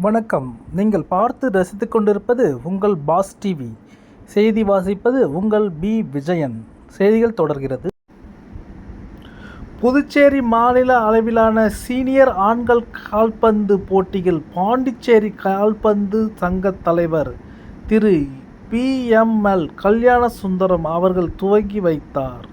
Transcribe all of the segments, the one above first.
வணக்கம். நீங்கள் பார்த்து ரசித்து கொண்டிருப்பது உங்கள் பாஸ் டிவி. செய்தி வாசிப்பது உங்கள் பி. விஜயன். செய்திகள் தொடர்கிறது. புதுச்சேரி மாநில அளவிலான சீனியர் ஆண்கள் கால்பந்து போட்டியில் பாண்டிச்சேரி கால்பந்து சங்க தலைவர் திரு. பிஎம்எல் கல்யாண சுந்தரம் அவர்கள் துவங்கி வைத்தார்.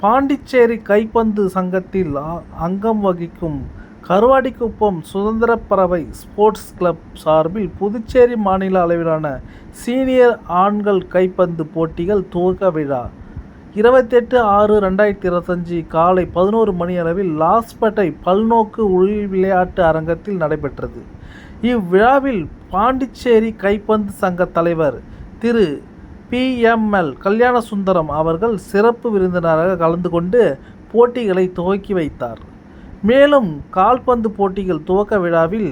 பாண்டிச்சேரி கைப்பந்து சங்கத்தில் அ- அங்கம் வகிக்கும் கருவாடிக்குப்பம் சுதந்திரப் பறவை ஸ்போர்ட்ஸ் கிளப் சார்பில் புதுச்சேரி மாநில அளவிலான சீனியர் ஆண்கள் கைப்பந்து போட்டிகள் துவக்க விழா. இருபத்தெட்டு ஆறு ரெண்டாயிரத்தி இருபத்தஞ்சி காலை பதினோரு மணி அளவில் லாஸ்பேட்டை பல்நோக்கு உள் விளையாட்டு அரங்கத்தில் நடைபெற்றது. இவ்விழாவில் பாண்டிச்சேரி கைப்பந்து சங்க தலைவர் திரு பிஎம்எல் கல்யாணசுந்தரம் அவர்கள் சிறப்பு விருந்தினராக கலந்து கொண்டு போட்டிகளை துவக்கி வைத்தார். மேலும் கால்பந்து போட்டிகள் துவக்க விழாவில்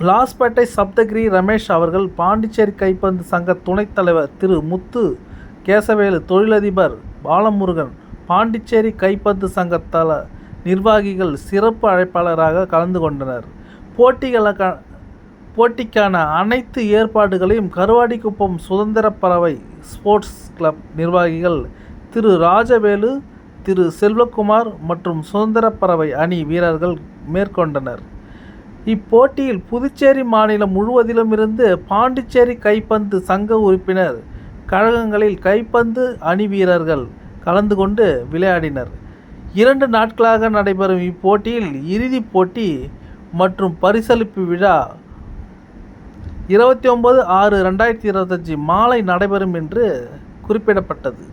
லாஸ்பேட்டை சப்தகிரி ரமேஷ் அவர்கள் பாண்டிச்சேரி கைப்பந்து சங்க துணைத் தலைவர் திரு முத்து கேசவேலு தொழிலதிபர் பாலமுருகன் பாண்டிச்சேரி கைப்பந்து சங்க தல நிர்வாகிகள் சிறப்பு அழைப்பாளராக கலந்து கொண்டனர். போட்டிகளுக்க போட்டிக்கான அனைத்து ஏற்பாடுகளையும் கருவாடிக்குப்பம் சுதந்திர பறவை ஸ்போர்ட்ஸ் கிளப் நிர்வாகிகள் திரு ராஜவேலு திரு செல்வகுமார் மற்றும் சுதந்திரப்பறவை அணி வீரர்கள் மேற்கொண்டனர். இப்போட்டியில் புதுச்சேரி மாநிலம் முழுவதிலும் இருந்து பாண்டிச்சேரி கைப்பந்து சங்க உறுப்பினர் கழகங்களில் கைப்பந்து அணி வீரர்கள் கலந்து கொண்டு விளையாடினர். இரண்டு நாட்களாக நடைபெறும் இப்போட்டியில் இறுதிப் போட்டி மற்றும் பரிசளிப்பு விழா இருபத்தி ஒம்பது ஆறு ரெண்டாயிரத்தி இருபத்தஞ்சி மாலை நடைபெறும் என்று குறிப்பிடப்பட்டது.